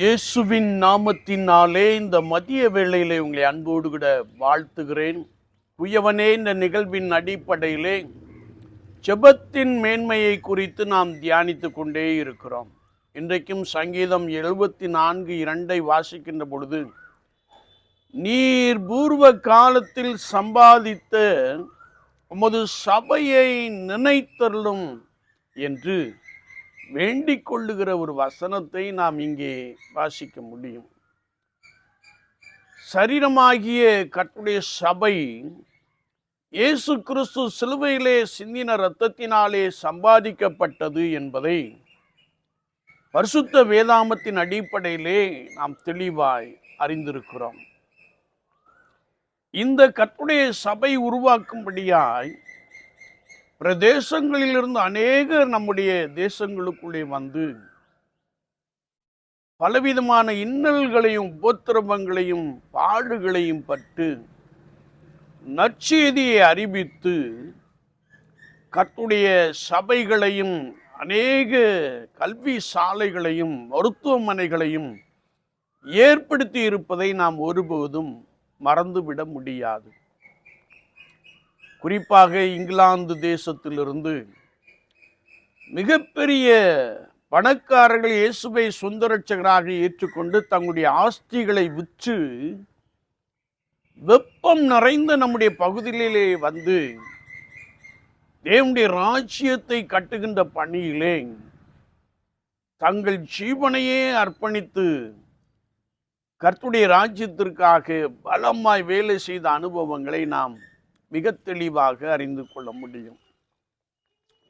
இயேசுவின் நாமத்தினாலே இந்த மதிய வேளையிலே உங்களை அன்போடு கூட வாழ்த்துகிறேன். உயவனே இந்த நிகழ்வின் அடிப்படையிலே ஜெபத்தின் மேன்மையை குறித்து நாம் தியானித்து கொண்டே இருக்கிறோம். இன்றைக்கும் சங்கீதம் எழுபத்தி நான்கு இரண்டை வாசிக்கின்ற பொழுது நீர் பூர்வ காலத்தில் சம்பாதித்த உமது சபையை நினைத்தருளும் என்று வேண்டிக் கொள்ளுகிற ஒரு வசனத்தை நாம் இங்கே வாசிக்க முடியும். சரீரமாகிய கட்டுடைய சபை இயேசு கிறிஸ்து சிலுவையிலே சிந்தின இரத்தத்தினாலே சம்பாதிக்கப்பட்டது என்பதை பரிசுத்த வேதாமத்தின் அடிப்படையிலே நாம் தெளிவாய் அறிந்திருக்கிறோம். இந்த கர்த்தருடைய சபை உருவாக்கும்படியாய் பிரதேசங்களிலிருந்து அநேகர் நம்முடைய தேசங்களுக்குள்ளே வந்து பலவிதமான இன்னல்களையும் உபத்திரவங்களையும் பாடுகளையும் பட்டு நற்செய்தியை அறிவித்து கத்துடைய சபைகளையும் அநேக கல்வி சாலைகளையும் மருத்துவமனைகளையும் ஏற்படுத்தி இருப்பதை நாம் ஒருபோதும் மறந்துவிட முடியாது. குறிப்பாக இங்கிலாந்து தேசத்திலிருந்து மிகப்பெரிய பணக்காரர்கள் இயேசுவை சுந்தரட்சகராக ஏற்றுக்கொண்டு தங்களுடைய ஆஸ்திகளை விற்று வெப்பம் நிறைந்த நம்முடைய பகுதிகளிலே வந்து தேவனுடைய ராஜ்யத்தை கட்டுகின்ற பணியிலே தங்கள் ஜீவனையே அர்ப்பணித்து கர்த்துடைய ராஜ்யத்திற்காக பலமாய் வேலை செய்த அனுபவங்களை நாம் மிக தெளிவாக அறிந்து கொள்ள முடியும்.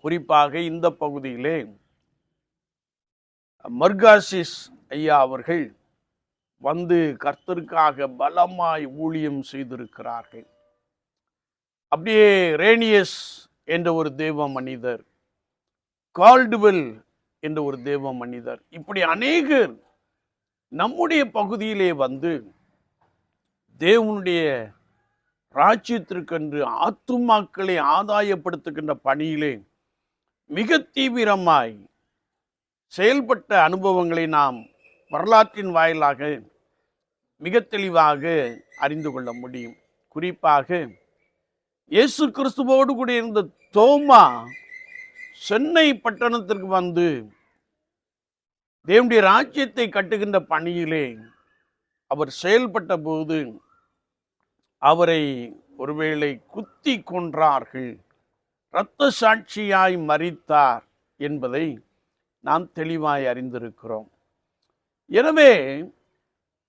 குறிப்பாக இந்த பகுதியிலே மர்காசிஸ் ஐயா அவர்கள் வந்து கர்த்தருக்காக பலமாய் ஊழியம் செய்திருக்கிறார்கள். அப்படியே ரேனியஸ் என்ற ஒரு தேவ மனிதர் கால்டுவெல் என்ற ஒரு தேவ மனிதர் இப்படி அநேகர் நம்முடைய பகுதியிலே வந்து தேவனுடைய ராஜ்யத்திற்கென்று ஆத்துமாக்களை ஆதாயப்படுத்துகின்ற பணியிலே மிக தீவிரமாய் செயல்பட்ட அனுபவங்களை நாம் வரலாற்றின் வாயிலாக மிக தெளிவாக அறிந்து கொள்ள முடியும். குறிப்பாக இயேசு கிறிஸ்துவோடு கூட இருந்த தோமா சென்னை பட்டணத்திற்கு வந்து தேவனுடைய ராஜ்யத்தை கட்டுகின்ற பணியிலே அவர் செயல்பட்ட போது அவரை ஒருவேளை குத்தி கொன்றார்கள். இரத்த சாட்சியாய் மறித்தார் என்பதை நாம் தெளிவாய் அறிந்திருக்கிறோம். எனவே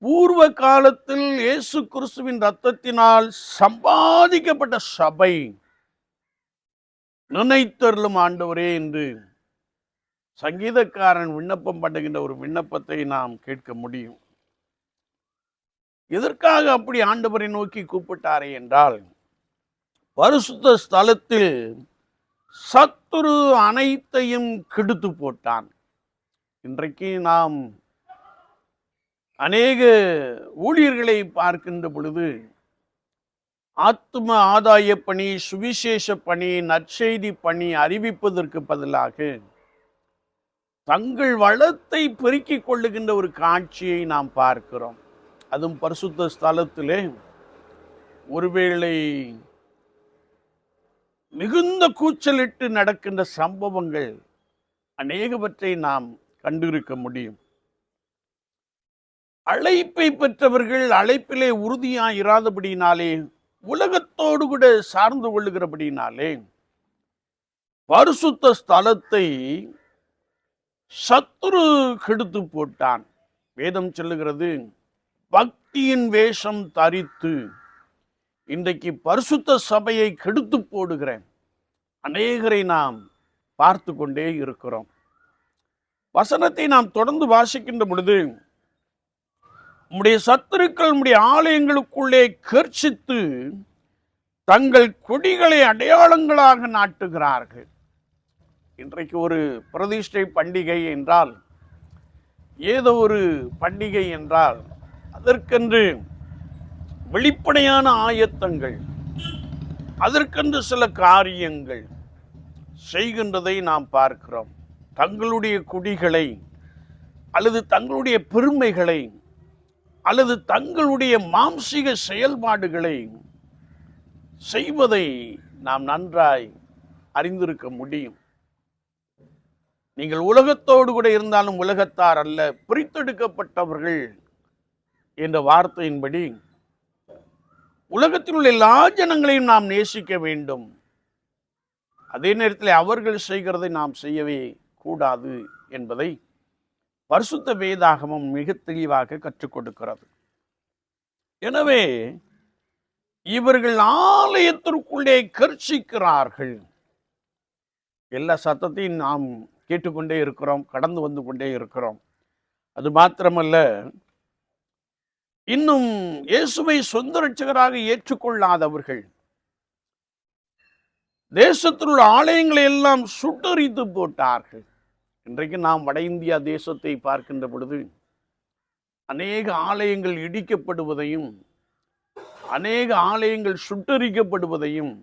பூர்வ காலத்தில் இயேசு கிறிஸ்துவின் இரத்தத்தினால் சம்பாதிக்கப்பட்ட சபை நினைத்தருளும் ஆண்டவரே என்று சங்கீதக்காரன் விண்ணப்பம் பண்ணுகின்ற ஒரு விண்ணப்பத்தை நாம் கேட்க முடியும். எதற்காக அப்படி ஆண்டவரை நோக்கி கூப்பிட்டாரே என்றால் பரிசுத்த ஸ்தலத்தில் சத்துரு அனைத்தையும் கெடுத்து போட்டான். இன்றைக்கு நாம் அநேக ஊழியர்களை பார்க்கின்ற பொழுது ஆத்ம ஆதாய பணி சுவிசேஷ பணி நற்செய்தி பணி அறிவிப்பதற்கு பதிலாக தங்கள் வளத்தை பெருக்கிக் கொள்ளுகின்ற ஒரு காட்சியை நாம் பார்க்கிறோம். அதுவும் பரிசுத்த ஸ்தலத்திலே ஒருவேளை மிகுந்த கூச்சலிட்டு நடக்கின்ற சம்பவங்கள் அநேகவற்றை நாம் கண்டிருக்க முடியும். அழைப்பை பெற்றவர்கள் அழைப்பிலே உறுதியாக இராதபடினாலே உலகத்தோடு கூட சார்ந்து கொள்ளுகிறபடினாலே பரிசுத்த ஸ்தலத்தை சத்துரு கெடுத்து போட்டான். வேதம் சொல்லுகிறது பக்தியின் வேஷம் தரித்து இன்றைக்கு பரிசுத்த சபையை கெடுத்து போடுகிறேன். அநேகரை நாம் பார்த்து கொண்டே இருக்கிறோம். வசனத்தை நாம் தொடர்ந்து வாசிக்கின்ற பொழுது நம்முடைய சத்துருக்கள் நம்முடைய ஆலயங்களுக்குள்ளே கர்ச்சித்து தங்கள் கொடிகளை அடையாளங்களாக நாட்டுகிறார்கள். இன்றைக்கு ஒரு பிரதிஷ்டை பண்டிகை என்றால் ஏதோ ஒரு பண்டிகை என்றால் அதற்கென்று வெளிப்படையான ஆயத்தங்கள் அதற்கென்று சில காரியங்கள் செய்கின்றதை நாம் பார்க்கிறோம். தங்களுடைய குடிகளை அல்லது தங்களுடைய பெருமைகளை அல்லது தங்களுடைய மாம்சீக செயல்பாடுகளை செய்வதை நாம் நன்றாய் அறிந்திருக்க முடியும். நீங்கள் உலகத்தோடு கூட இருந்தாலும் உலகத்தார் அல்ல பிரித்தெடுக்கப்பட்டவர்கள் என்ற வார்த்தையின்படி உலகத்தில் உள்ள எல்லா ஜனங்களையும் நாம் நேசிக்க வேண்டும். அதே நேரத்தில் அவர்கள் செய்கிறதை நாம் செய்யவே கூடாது என்பதை பரிசுத்த வேதாகமம் மிக தெளிவாக கற்றுக் கொடுக்கிறது. எனவே இவர்கள் ஆலயத்திற்குள்ளே கர்ச்சிக்கிறார்கள். எல்லா சத்தத்தையும் நாம் கேட்டுக்கொண்டே இருக்கிறோம் கடந்து வந்து கொண்டே இருக்கிறோம். அது மாத்திரமல்ல இன்னும் இயேசுவை சொந்த ரட்சகராக ஏற்றுக்கொள்ளாதவர்கள். தேசத்தில் உள்ள ஆலயங்களை எல்லாம் சுட்டரித்து போட்டார்கள். இன்றைக்கு நாம் வட இந்தியா தேசத்தை பார்க்கின்ற பொழுது அநேக ஆலயங்கள் இடிக்கப்படுவதையும் அநேக ஆலயங்கள் சுட்டரிக்கப்படுவதையும்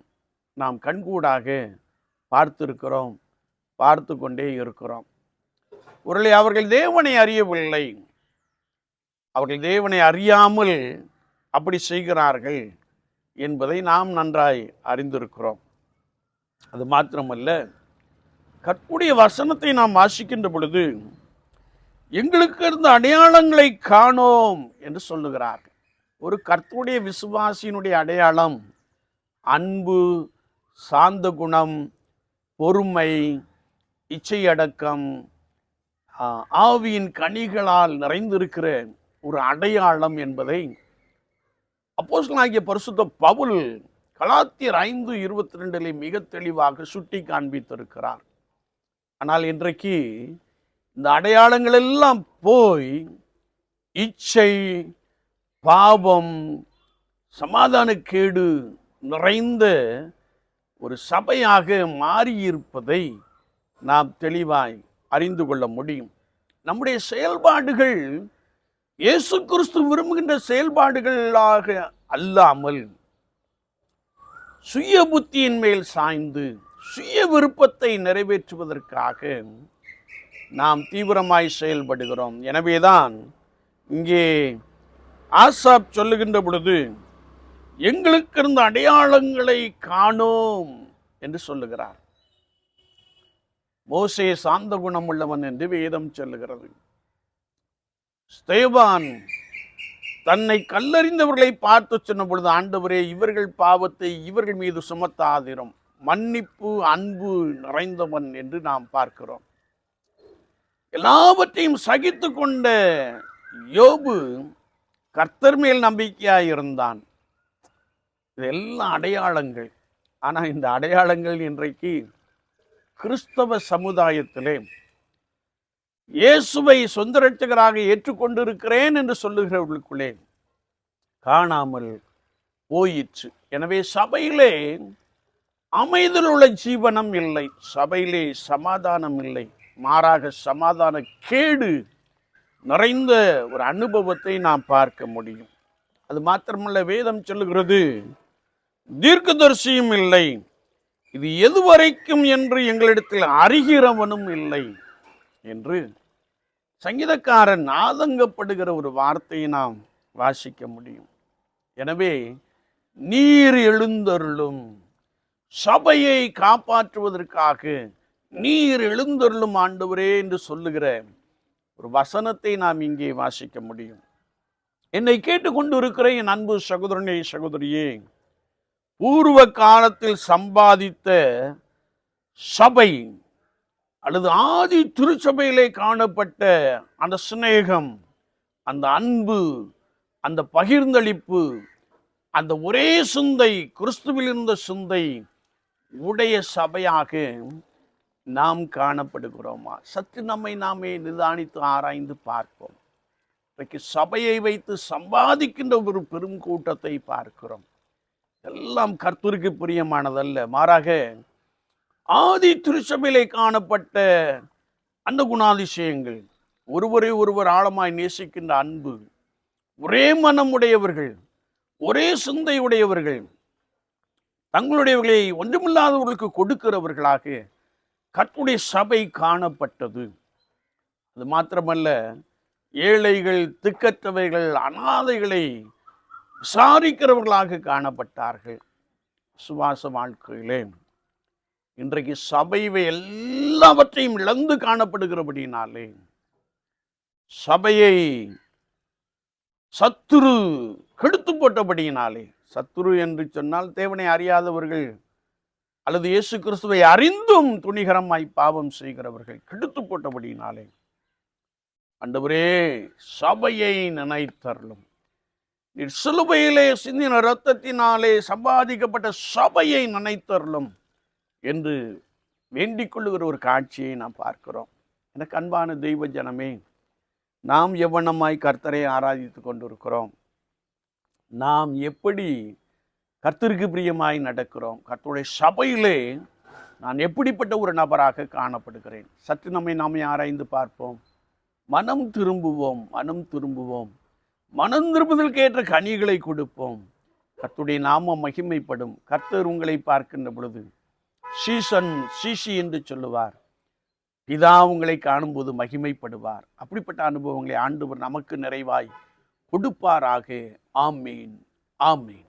நாம் கண்கூடாக பார்த்திருக்கிறோம் பார்த்து கொண்டே இருக்கிறோம். ஒருளை அவர்கள் தேவனை அறியவில்லை. அவர்கள் தேவனை அறியாமல் அப்படி செய்கிறார்கள் என்பதை நாம் நன்றாய் அறிந்திருக்கிறோம். அது மாத்திரமல்ல கற்புடைய வசனத்தை நாம் வாசிக்கின்ற பொழுது எங்களுக்கு இருந்த அடையாளங்களை காணோம் என்று சொல்லுகிறார் ஒரு கற்புடைய விசுவாசியினுடைய அடையாளம் அன்பு சாந்த குணம் பொறுமை இச்சையடக்கம் ஆவியின் கனிகளால் நிறைந்திருக்கிற ஒரு அடையாளம் என்பதை அப்போஸ்லாகிய பரிசுத்த பவுல் கலாத்தியர் ஐந்து இருபத்தி ரெண்டிலே மிக தெளிவாக சுட்டி காண்பித்திருக்கிறார். ஆனால் இன்றைக்கு இந்த அடையாளங்கள் எல்லாம் போய் இச்சை பாவம் சமாதானக்கேடு நிறைந்த ஒரு சபையாக மாறியிருப்பதை நாம் தெளிவாய் அறிந்து கொள்ள முடியும். நம்முடைய செயல்பாடுகள் இயேசு கிறிஸ்து விரும்புகின்ற செயல்பாடுகளாக அல்லாமல் சுய புத்தியின் மேல் சாய்ந்து சுய விருப்பத்தை நிறைவேற்றுவதற்காக நாம் தீவிரமாய் செயல்படுகிறோம். எனவேதான் இங்கே ஆசாப் சொல்லுகின்ற பொழுது எங்களுக்கு இருந்த அடையாளங்களை காணோம் என்று சொல்லுகிறார். மோசே சாந்த குணம் உள்ளவன் என்று வேதம் சொல்லுகிறது. ஸ்தேவான் தன்னை கல்லறிந்தவர்களை பார்த்து சொன்ன பொழுது ஆண்டவரே இவர்கள் பாவத்தை இவர்கள் மீது சுமத்தாதிரும். மன்னிப்பு அன்பு நிறைந்தவன் என்று நாம் பார்க்கிறோம். எல்லாவற்றையும் சகித்து கொண்ட யோபு கர்த்தர் மேல் நம்பிக்கையாக இருந்தான். இதெல்லாம் அடையாளங்கள். ஆனா இந்த அடையாளங்கள் இன்றைக்கு கிறிஸ்தவ சமுதாயத்திலே இயேசுவை சொந்த ரட்சகராக ஏற்றுக்கொண்டிருக்கிறேன் என்று சொல்லுகிறவர்களுக்குள்ளே காணாமல் போயிற்று. எனவே சபையிலே அமைதல் உள்ள ஜீவனம் இல்லை. சபையிலே சமாதானம் இல்லை. மாறாக சமாதான கேடு நிறைந்த ஒரு அனுபவத்தை நாம் பார்க்க முடியும். அது மாத்திரமல்ல வேதம் சொல்லுகிறது தீர்க்கதரிசியும் இல்லை. இது எதுவரைக்கும் என்று எங்களிடத்தில் அறிகிறவனும் இல்லை என்று சங்கீதக்காரன் ஆதங்கப்படுகிற ஒரு வார்த்தையை நாம் வாசிக்க முடியும். எனவே நீர் எழுந்தருளும் சபையை காப்பாற்றுவதற்காக நீர் எழுந்தருளும் ஆண்டவரே என்று சொல்லுகிற ஒரு வசனத்தை நாம் இங்கே வாசிக்க முடியும். என்னை கேட்டுக்கொண்டு இருக்கிற என் அன்பு சகோதரனே சகோதரியே பூர்வ காலத்தில் சம்பாதித்த சபை அல்லது ஆதி திருச்சபையிலே காணப்பட்ட அந்த சிநேகம் அந்த அன்பு அந்த பகிர்ந்தளிப்பு அந்த ஒரே சிந்தை கிறிஸ்துவில் இருந்த சிந்தை உடைய சபையாக நாம் காணப்படுகிறோமா? சற்று நம்மை நாமே நிதானித்து ஆராய்ந்து பார்ப்போம். இன்றைக்கு சபையை வைத்து சம்பாதிக்கின்ற ஒரு பெரும் கூட்டத்தை பார்க்கிறோம். எல்லாம் கர்த்தருக்கு பிரியமானதல்ல. மாறாக ஆதி திருச்சபையிலே காணப்பட்ட அந்த குணாதிசயங்கள். ஒருவரை ஒருவர் ஆழமாய் நேசிக்கின்ற அன்பு ஒரே மனம் உடையவர்கள் ஒரே சிந்தை உடையவர்கள் தங்களுடையவர்களை ஒன்றுமில்லாதவர்களுக்கு கொடுக்கிறவர்களாக கர்த்தருடைய சபை காணப்பட்டது. அது மாத்திரமல்ல ஏழைகள் திக்கற்றவைகள் அனாதைகளை விசாரிக்கிறவர்களாக காணப்பட்டார்கள். சுவாச வாழ்க்கையிலே. இன்றைக்கு சபை இவை எல்லாவற்றையும் இழந்து காணப்படுகிறபடினாலே சபையை சத்துரு கெடுத்து போட்டபடியினாலே சத்துரு என்று சொன்னால் தேவனை அறியாதவர்கள் அல்லது இயேசு கிறிஸ்துவை அறிந்தும் துணிகரமாய் பாவம் செய்கிறவர்கள் கெடுத்து போட்டபடியினாலே அண்டவரே சபையை நினைத்தருளும். நீர் சிலுவையிலே சிந்தின இரத்தத்தினாலே சம்பாதிக்கப்பட்ட சபையை நினைத்தருளும். என்று வேண்டிக் கொள்ளுகிற ஒரு காட்சியை நாம் பார்க்கிறோம். எனக்கு அன்பான தெய்வ ஜனமே நாம் எவ்வண்ணமாய் கர்த்தரை ஆராதித்து கொண்டிருக்கிறோம். நாம் எப்படி கர்த்தருக்கு பிரியமாய் நடக்கிறோம். கர்த்தருடைய சபையிலே நான் எப்படிப்பட்ட ஒரு நபராக காணப்படுகிறேன்? சற்று நம்மை நாமே ஆராய்ந்து பார்ப்போம். மனம் திரும்புவோம் மனம் திரும்புவோம். மனம் திரும்புதற்கேற்ற கனிகளை கொடுப்போம். கர்த்துடைய நாமம் மகிமைப்படும். கர்த்தர் உங்களை பார்க்கின்ற பொழுது சீசன் சீசி என்று சொல்லுவார். பிதா உங்களை காணும்போது மகிமைப்படுவார். அப்படிப்பட்ட அனுபவங்களை ஆண்டவர் நமக்கு நிறைவாய் கொடுப்பாராக. ஆமீன். ஆமீன்.